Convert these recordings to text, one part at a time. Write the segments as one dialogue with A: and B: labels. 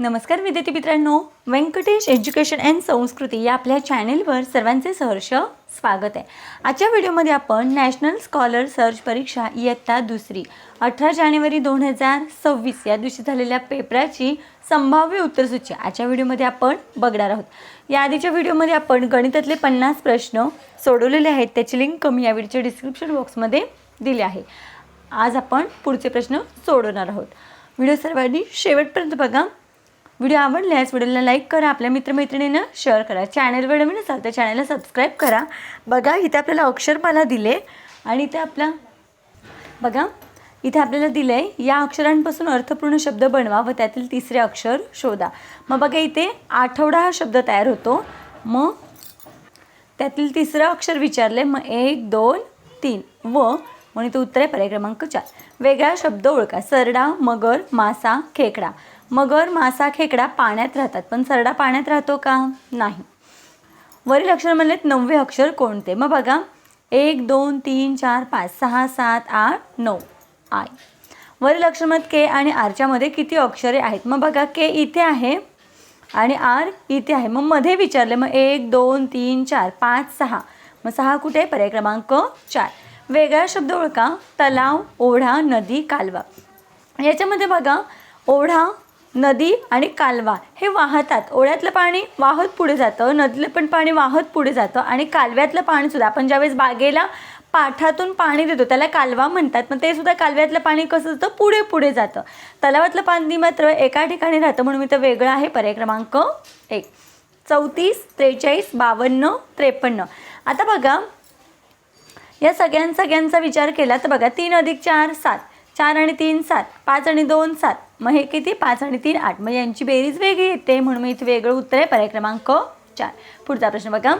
A: नमस्कार विद्यार्थी मित्रांनो. व्यंकटेश एज्युकेशन अँड संस्कृती या आपल्या चॅनेलवर सर्वांचे सहर्ष स्वागत आहे. आजच्या व्हिडिओमध्ये आपण नॅशनल स्कॉलर सर्च परीक्षा इयत्ता दुसरी अठरा जानेवारी दोन हजार सव्वीस या दिवशी झालेल्या पेपराची संभाव्य उत्तरसूची आजच्या व्हिडिओमध्ये आपण बघणार आहोत. या आधीच्या व्हिडिओमध्ये आपण गणितातले पन्नास प्रश्न सोडवलेले आहेत. त्याची लिंक कमी या व्हिडिओच्या डिस्क्रिप्शन बॉक्समध्ये दिली आहे. आज आपण पुढचे प्रश्न सोडवणार आहोत. व्हिडिओ सर्वांनी शेवटपर्यंत बघा. व्हिडिओ आवडल्यास व्हिडिओला लाईक करा आपल्या मित्रमैत्रिणींना शेअर करा. चॅनलवर नवीन असाल तर चॅनलला सबस्क्राईब करा. बघा इथे आपल्याला अक्षरमाला दिले आणि इथे आपला बघा इथे आपल्याला दिलं आहे या अक्षरांपासून अर्थपूर्ण शब्द बनवा व त्यातील तिसरे अक्षर शोधा. मग बघा इथे आठवडा हा शब्द तयार होतो. मग त्यातील तिसरं अक्षर विचारले मग एक दोन तीन व म्हणून इथे उत्तर आहे पर्याय क्रमांक चार. वेगळा शब्द ओळखा. सरडा मगर मासा खेकडा. मगर मासा खेकडा पाण्यात राहतात. पण सरडा पाण्यात राहतो का? नाही. वरील अक्षर म्हणलेत नववे अक्षर कोणते? मग बघा. एक दोन तीन चार पाच सहा सात आठ नऊ. आय. वरील अक्षरमध्ये के आणि आरच्यामध्ये किती अक्षरे आहेत? मग बघा के इथे आहे आणि आर इथे आहे. मग मध्ये विचारले. मग एक दोन तीन चार पाच सहा. मग सहा कुठे? आहे? पर्याय क्रमांक चार. वेगळा शब्द ओळखा. तलाव ओढा नदी कालवा. याच्यामध्ये बघा. ओढा नदी आणि कालवा हे वाहतात. ओळ्यातलं पाणी वाहत पुढे जातं नदीतलं पण पाणी वाहत पुढे जातं आणि कालव्यातलं पाणीसुद्धा आपण ज्यावेळेस बागेला पाठातून पाणी देतो त्याला कालवा म्हणतात. मग ते सुद्धा कालव्यातलं पाणी कसं जातं पुढे पुढे जातं. तलावातलं पाणी मात्र एका ठिकाणी राहतं. म्हणून मी तर वेगळं आहे. पर्याय क्रमांक एक. चौतीस त्रेचाळीस बावन्न त्रेपन्न. आता बघा या सगळ्यां सगळ्यांचा विचार केला तर बघा तीन अधिक चार सात. चार आणि तीन सात. पाच आणि दोन सात. मग हे किती? पाच आणि तीन आठ. मग यांची बेरीज वेगळी येते म्हणून मी इथे वेगळं उत्तर आहे. पर्याय क्रमांक चार. पुढचा प्रश्न बघा.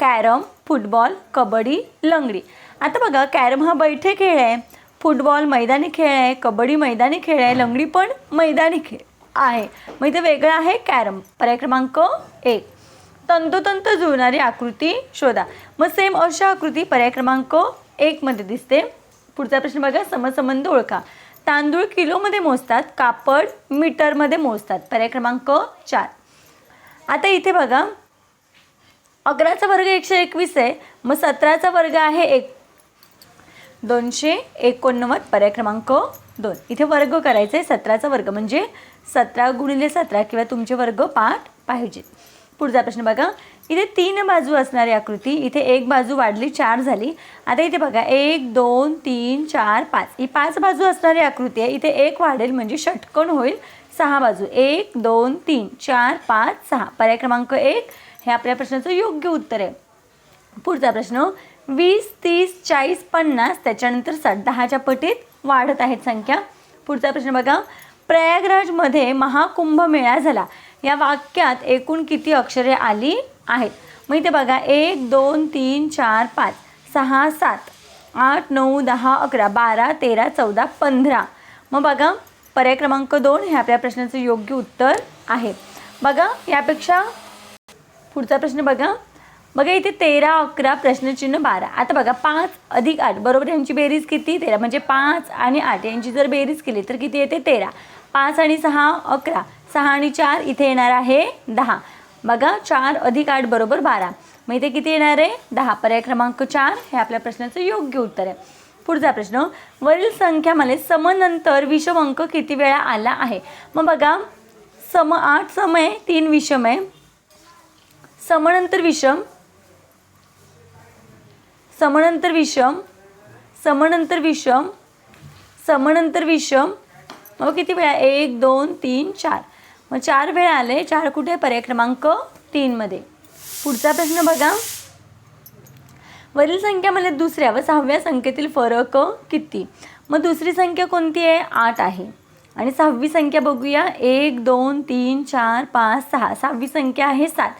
A: कॅरम फुटबॉल कबड्डी लंगडी. आता बघा कॅरम हा बैठे खेळ आहे. फुटबॉल मैदानी खेळ आहे. कबड्डी मैदानी खेळ आहे. लंगडी पण मैदानी खेळ आहे. मग इथे वेगळं आहे कॅरम. पर्याय क्रमांक एक. तंतोतंत जुळणारी आकृती शोधा. मग सेम अशा आकृती पर्याय क्रमांक एकमध्ये दिसते. पुढचा प्रश्न बघा. समसंबंध ओळखा. तांदूळ किलोमध्ये मोजतात कापड मीटरमध्ये मोजतात. पर्याय क्रमांक चार. आता इथे बघा अकराचा वर्ग एकशे एकवीस आहे मग सतराचा वर्ग आहे एक दोनशे एकोणनव्वद पर्याय क्रमांक दोन. इथे वर्ग करायचे आहे सतराचा वर्ग म्हणजे सतरा गुणिले सतरा किंवा तुमचे वर्ग पाठ पाहिजेत. पुढचा प्रश्न बघा इथे तीन बाजू असणारी आकृती. इथे एक बाजू वाढली चार झाली. आता इथे बघा एक दोन तीन चार पाच. ही पाच बाजू असणारी आकृती आहे. इथे एक वाढेल म्हणजे षटकोण होईल सहा बाजू. एक दोन तीन चार पाच सहा. पर्याय क्रमांक एक हे आपल्या प्रश्नाचं योग्य उत्तर आहे. पुढचा प्रश्न वीस तीस चाळीस पन्नास त्याच्यानंतर साठ. दहाच्या पटीत वाढत आहेत संख्या. पुढचा प्रश्न बघा प्रयागराजमध्ये महाकुंभ मेळा झाला. या वाक्यात एकूण किती अक्षरे आली? आहेत. मग इथे बघा एक दोन तीन चार पाच सहा सात आठ नऊ दहा अकरा बारा तेरा चौदा पंधरा. मग बघा पर्याय क्रमांक दोन हे आपल्या प्रश्नाचं योग्य उत्तर आहे. बघा यापेक्षा पुढचा प्रश्न बघा. बघा इथे तेरा अकरा प्रश्नचिन्ह बारा. आता बघा पाच अधिक आठ. बरोबर यांची बेरीज किती? तेरा. म्हणजे पाच आणि आठ. यांची जर बेरीज केली तर किती येते? तेरा. पाच आणि सहा अकरा. सहा आणि चार इथे येणार आहे दहा. बघा चार अधिक आठ बरोबर बारा. मग इथे किती येणार आहे? दहा. पर्याय क्रमांक चार हे आपल्या प्रश्नाचं योग्य उत्तर आहे. पुढचा प्रश्न वरील संख्यामध्ये म्हणजे समनंतर विषम अंक किती वेळा आला आहे? मग बघा सम आठ सम आहे तीन विषम आहे. समनंतर विषम समनंतर विषम समनंतर विषम समनंतर विषम. मग किती वेळा? एक दोन तीन चार. मग चार वेळा आले. चार कुठे? पर्याय क्रमांक तीनमध्ये पुढचा प्रश्न बघा. वरील संख्यामध्ये दुसऱ्या व सहाव्या संख्येतील फरक किती? मग दुसरी संख्या कोणती आहे? आठ आहे. आणि सहावी संख्या बघूया. एक दोन तीन चार पाच सहा. सहावी संख्या आहे सात.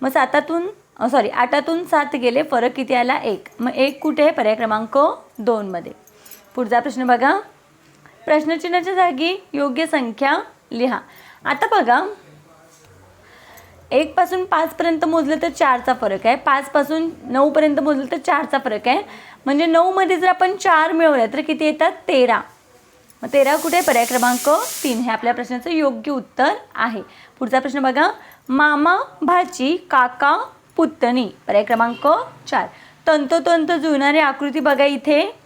A: मग सातातून सॉरी आठातून सात गेले. फरक किती आला? एक. मग एक कुठे आहे? पर्याय क्रमांक दोनमध्ये पुढचा प्रश्न बघा. प्रश्नचिन्हाच्या जागी योग्य संख्या लिहा. आता बघा. एकपासून पाचपर्यंत मोजलं तर चारचा फरक आहे. पाचपासून नऊपर्यंत मोजलं तर चारचा फरक आहे. म्हणजे नऊमध्ये जर आपण चार मिळवल्या तर किती येतात? तेरा. मग तेरा कुठे आहे? पर्याय क्रमांक तीन. हे आपल्या प्रश्नाचं योग्य उत्तर आहे. पुढचा प्रश्न बघा. मामा भाची काका पुतणी. पर्याय क्रमांक चार. तंतोतंत जुळणारी आकृती बघा इथे.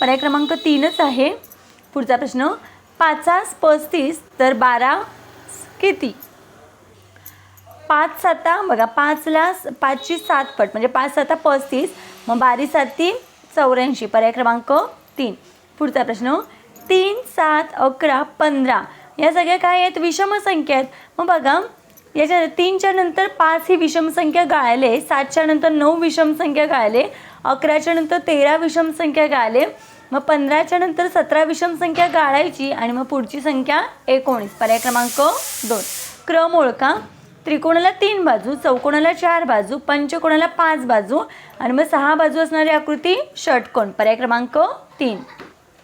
A: पर्याय क्रमांक तीनच आहे. पुढचा प्रश्न. पाचास पस्तीस तर बारा किती? पाच साता बघा पाचला स- पाचची सात पट म्हणजे पाच साता पस्तीस मग बारी साती चौऱ्याऐंशी. पर्याय क्रमांक तीन. पुढचा प्रश्न तीन सात अकरा पंधरा. या सगळ्या काय आहेत? विषम संख्या आहेत. मग बघा याच्या तीनच्या नंतर पाच ही विषम संख्या गाळले सातच्या नंतर नऊ विषम संख्या गाळले अकराच्या नंतर तेरा विषम संख्या गाळले मग पंधराच्या नंतर सतरा विषम संख्या गाळायची आणि मग पुढची संख्या एकोणीस. पर्याय क्रमांक दोन. क्रम ओळखा. त्रिकोणाला तीन बाजू चौकोणाला चार बाजू पंचकोणाला पाच बाजू आणि मग सहा बाजू असणारी आकृती षटकोण पर्याय क्रमांक तीन.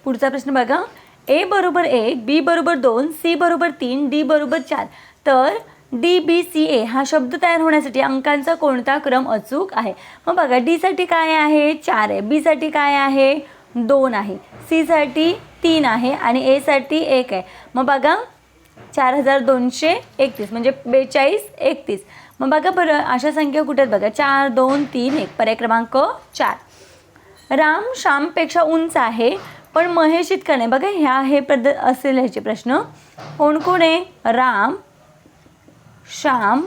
A: पुढचा प्रश्न बघा. ए बरोबर एक बी बरोबर दोन सी बरोबर तीन डी बरोबर चार. तर डी बी सी ए हा शब्द तयार होण्यासाठी अंकांचा कोणता क्रम अचूक आहे? मग बघा डीसाठी काय आहे? चार आहे. बीसाठी काय आहे? दोन आहे. सीसाठी तीन आहे आणि एसाठी एक आहे. मग बघा चार हजार दोनशे एकतीस म्हणजे बेचाळीस एकतीस. मग बघा बरं अशा संख्या कुठे आहेत बघा? चार दोन तीन एक. पर्याय क्रमांक चार. राम श्यामपेक्षा उंच आहे पण महेश इतका नाही. बघा ह्या हे पद असेल ह्याचे प्रश्न. कोण कोण आहे? राम श्याम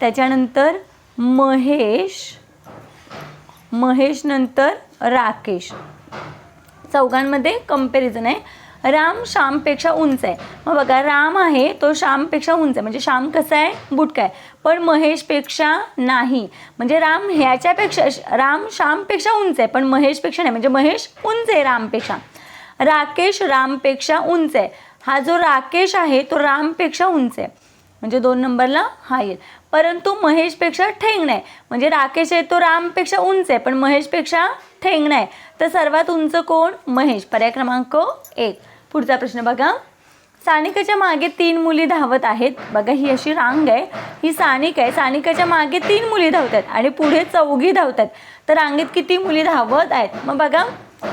A: त्याच्यानंतर महेश महेश नंतर राकेश. चौघांमध्ये कंपॅरिझन आहे. राम श्यामपेक्षा उंच आहे. मग बघा राम आहे तो श्यामपेक्षा उंच आहे. म्हणजे श्याम कसा आहे? बुटका आहे. पण महेशपेक्षा नाही. म्हणजे राम ह्याच्यापेक्षा राम श्यामपेक्षा उंच आहे पण महेशपेक्षा नाही. म्हणजे महेश उंच आहे रामपेक्षा. राकेश रामपेक्षा उंच आहे. हा जो राकेश आहे तो रामपेक्षा उंच आहे. म्हणजे दोन नंबरला हा येईल. परंतु महेशपेक्षा ठेंगणं आहे म्हणजे राकेश आहे तो रामपेक्षा उंच आहे पण महेशपेक्षा ठेंगणं आहे तर सर्वात उंच कोण? महेश. पर्याय क्रमांक एक. पुढचा प्रश्न बघा. सानिकाच्या मागे तीन मुली धावत आहेत. बघा ही अशी रांग आहे. ही सानिक आहे. सानिकाच्या मागे तीन मुली धावत आहेत आणि पुढे चौघी धावत आहेत तर रांगेत किती मुली धावत आहेत? मग बघा.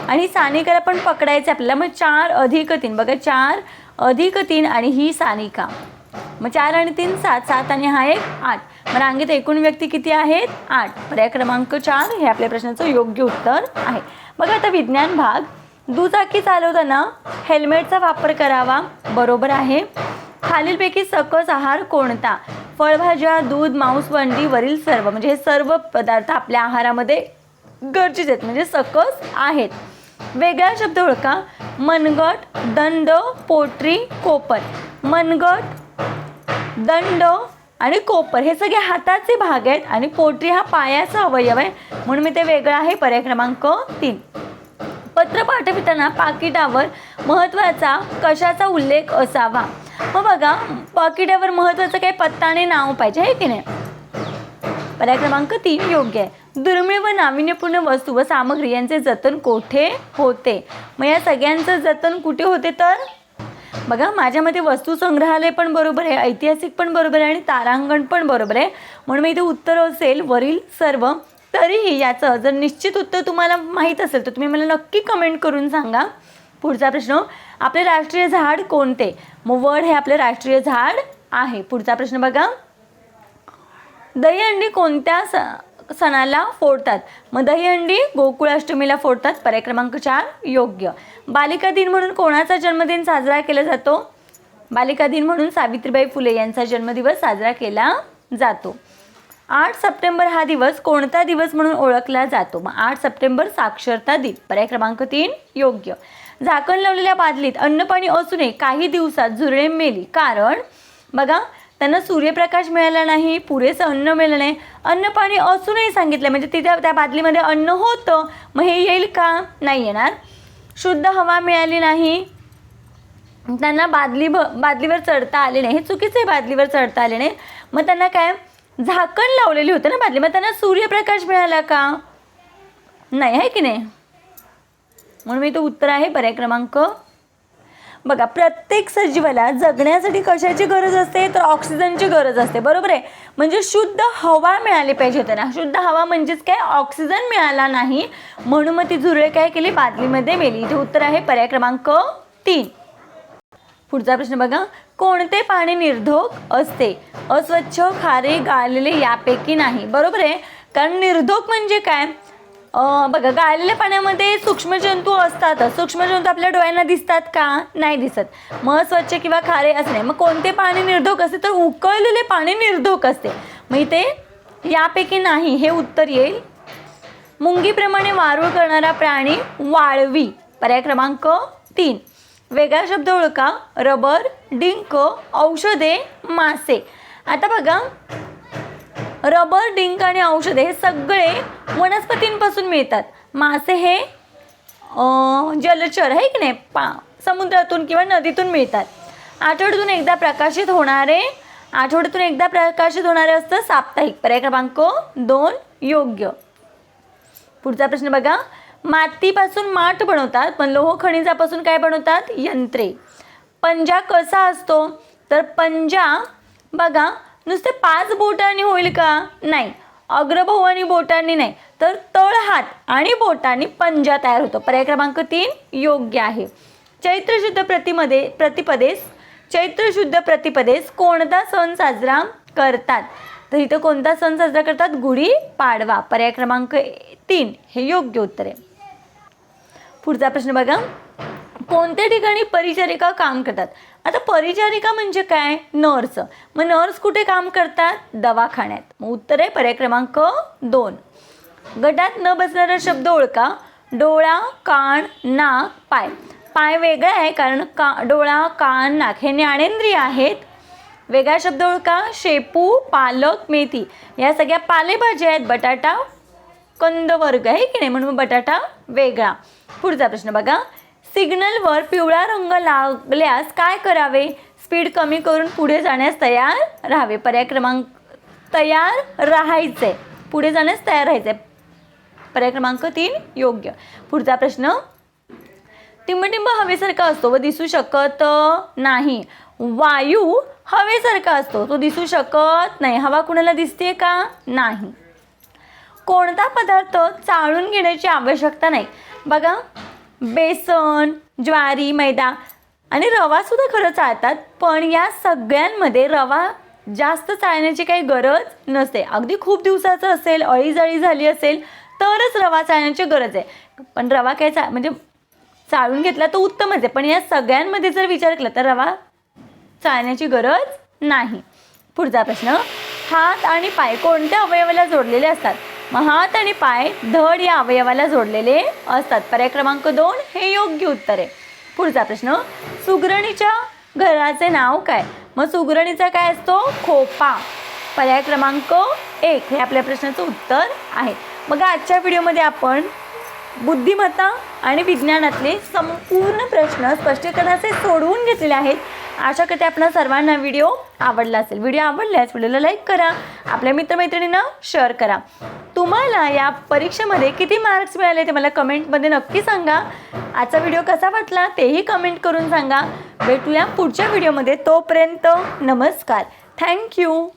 A: आणि सानिकाला पण पकडायचं आपल्याला. मग चार अधिक तीन. बघा चार अधिक तीन आणि ही सानिका. मग चार आणि तीन सात. सात आणि हा एक आठ. मग रांगेत एकूण व्यक्ती किती आहेत? आठ. पर्याय क्रमांक चार हे आपल्या प्रश्नाचं योग्य उत्तर आहे. बघा आता विज्ञान भाग. दुचाकी चालवताना हेल्मेटचा वापर करावा. बरोबर आहे. खालीलपैकी सकस आहार कोणता? फळभाज्या दूध मांस वंडी वरील सर्व. म्हणजे हे सर्व पदार्थ आपल्या आहारामध्ये गरजेचे आहेत. म्हणजे सकस आहेत. वेगळा शब्द ओळखा. मनगट दंड पोटरी कोपर. मनगट दंड आणि कोपर हे सगळे हाताचे भाग आहेत आणि पोटरी हा पायाचा अवयव आहे. म्हणून मी ते वेगळं आहे. पर्याय क्रमांक तीन. पत्र पाठविताना पाकिटावर महत्त्वाचा कशाचा उल्लेख असावा? मग बघा पाकिटावर महत्त्वाचं काही पत्ता आणि नाव पाहिजे आहे की नाही? पर्याय क्रमांक तीन योग्य आहे. दुर्मिळ व नाविन्यपूर्ण वस्तू व सामग्री यांचे जतन कोठे होते? मग या सगळ्यांचं जतन कुठे होते तर? बघा माझ्यामध्ये वस्तू संग्रहालय पण बरोबर आहे ऐतिहासिक पण बरोबर आहे आणि तारांगण पण बरोबर आहे. म्हणून मी इथे उत्तर असेल वरील सर्व तरीही याचं जर निश्चित उत्तर तुम्हाला माहीत असेल तर तुम्ही मला नक्की कमेंट करून सांगा. पुढचा प्रश्न आपले राष्ट्रीय झाड कोणते? मग वड हे आपले राष्ट्रीय झाड आहे. पुढचा प्रश्न बघा. दहीहंडी कोणत्या सणाला फोडतात. मग दहीहंडी गोकुळाष्टमीला फोडतात. पर्याय क्रमांक चार योग्य. बालिका दिन म्हणून कोणाचा जन्मदिन साजरा केला जातो? बालिका दिन म्हणून सावित्रीबाई फुले यांचा जन्मदिवस साजरा केला जातो. आठ सप्टेंबर हा दिवस कोणता दिवस म्हणून ओळखला जातो? मग आठ सप्टेंबर साक्षरता दिन. पर्याय क्रमांक तीन योग्य. झाकण लावलेल्या बादलीत अन्नपाणी असूनही काही दिवसात झुरळे मेली. कारण बघा त्यांना सूर्यप्रकाश मिळाला नाही पुरेसं अन्न मिळालं नाही. अन्न पाणी असूनही सांगितलं म्हणजे तिथे त्या बादलीमध्ये अन्न होतं मग हे येईल का? नाही येणार. शुद्ध हवा मिळाली नाही. त्यांना बादली भ बादलीवर चढता आले नाही. हे चुकीचं आहे बादलीवर चढता आले नाही. मग त्यांना काय? झाकण लावलेली होतं ना बादली. मग त्यांना सूर्यप्रकाश मिळाला का? नाही आहे की नाही? म्हणून मी तो उत्तर आहे पर्याय क्रमांक बघा प्रत्येक सजीवाला जगण्यासाठी कशाची गरज असते? तर ऑक्सिजनची गरज असते बरोबर आहे? म्हणजे शुद्ध हवा मिळाली पाहिजे त्यांना शुद्ध हवा म्हणजेच काय? ऑक्सिजन मिळाला नाही. म्हणून मग ती झुरळे काय केली? बादलीमध्ये मेली. इथे उत्तर आहे पर्याय क्रमांक तीन. पुढचा प्रश्न बघा. कोणते पाणी निर्धोक असते? अस्वच्छ खारे गाळलेले यापैकी नाही. बरोबर आहे? कारण निर्धोक म्हणजे काय? बघा गाळलेल्या पाण्यामध्ये सूक्ष्मजंतू असतातच सूक्ष्मजंतू आपल्या डोळ्यांना दिसतात का? नाही दिसत. मग स्वच्छ किंवा खारे असणे. मग कोणते पाणी निर्धोक असते? तर उकळलेले पाणी निर्धोक असते. मग इथे यापैकी नाही हे उत्तर येईल. मुंगीप्रमाणे वारूळ करणारा प्राणी वाळवी. पर्याय क्रमांक तीन. वेगळा शब्द ओळखा. रबर डिंक औषधे मासे. आता बघा रबर डिंक आणि औषधे हे सगळे वनस्पतींपासून मिळतात. मासे हे जलचर आहे की नाही? पा समुद्रातून किंवा नदीतून मिळतात. आठवड्यातून एकदा प्रकाशित होणारे आठवड्यातून एकदा प्रकाशित होणारे असतं साप्ताहिक. पर्याय क्रमांक दोन योग्य. पुढचा प्रश्न बघा. मातीपासून माठ बनवतात पण लोह खनिजापासून काय बनवतात? यंत्रे. पंजा कसा असतो? तर पंजा बघा नुसते पाच बोटांनी होईल का? नाही. अग्रभाऊ आणि बोटांनी नाही तर तळ हात आणि बोटांनी पंजा तयार होतो. पर्याय क्रमांक तीन योग्य आहे. चैत्र शुद्ध प्रतिमध्ये प्रतिपदेस चैत्र शुद्ध प्रतिपदेस कोणता सण साजरा करतात? तर इथं कोणता सण साजरा करतात? गुढी पाडवा. पर्याय क्रमांक तीन. हे योग्य उत्तर आहे. पुढचा प्रश्न बघा. कोणत्या ठिकाणी परिचारिका काम करतात? आता परिचारिका म्हणजे काय? नर्स. मग नर्स कुठे काम करतात? दवाखान्यात. मग उत्तर आहे पर्याय क्रमांक दोन. गटात न बसणारा शब्द ओळखा. डोळा कान नाक पाय. पाय वेगळा आहे कारण का डोळा कान नाक हे ज्ञानेंद्रिय आहेत. वेगळा शब्द ओळखा. शेपू पालक मेथी. या सगळ्या पालेभाज्या आहेत. बटाटा कंद वर्ग. आहे की नाही? म्हणून बटाटा वेगळा. पुढचा प्रश्न बघा. सिग्नलवर पिवळा रंग लागल्यास काय करावे? स्पीड कमी करून पुढे जाण्यास तयार राहावे. पर्याय क्रमांक तयार राहायचे. पुढे जाण्यास तयार राहायचे. पर्याय क्रमांक तीन योग्य. पुढचा प्रश्न. टिंबटिंब हवेसारखा असतो व दिसू शकत नाही. वायू हवेसारखा असतो. तो दिसू शकत नाही. हवा कुणाला दिसते का? नाही. कोणता पदार्थ चाळून घेण्याची आवश्यकता नाही. बघा बेसन ज्वारी मैदा आणि रवासुद्धा खरं चालतात पण या सगळ्यांमध्ये रवा जास्त चाळण्याची काही गरज नसते. अगदी खूप दिवसाचं असेल अळीजळी झाली असेल तरच रवा चाळण्याची गरज आहे. पण रवा काय चा म्हणजे चाळून घेतला तर उत्तमच आहे. पण या सगळ्यांमध्ये जर विचार केला तर रवा चाळण्याची गरज नाही. पुढचा प्रश्न हात आणि पाय कोणत्या अवयवाला जोडलेले असतात? मग हात आणि पाय धड या अवयवाला जोडलेले असतात. पर्याय क्रमांक दोन हे योग्य उत्तर आहे. पुढचा प्रश्न सुगरणीच्या घराचे नाव काय? मग सुगरणीचा काय असतो? खोपा. पर्याय क्रमांक एक हे आपल्या प्रश्नाचं उत्तर आहे. मग आजच्या व्हिडिओमध्ये आपण बुद्धिमत्ता आणि विज्ञानातले संपूर्ण प्रश्न स्पष्टीकरणाचे सोडवून घेतलेले आहेत. आशा करते आपणा सर्वांना व्हिडिओ आवडला असेल. व्हिडिओ आवडल्यास व्हिडिओला लाईक करा. आपल्या मित्रमैत्रिणींना शेअर करा. तुम्हाला या परीक्षेमध्ये किती मार्क्स मिळाले ते मला कमेंटमध्ये नक्की सांगा. आजचा व्हिडिओ कसा वाटला तेही कमेंट करून सांगा. भेटूया पुढच्या व्हिडिओमध्ये तोपर्यंत नमस्कार. थँक्यू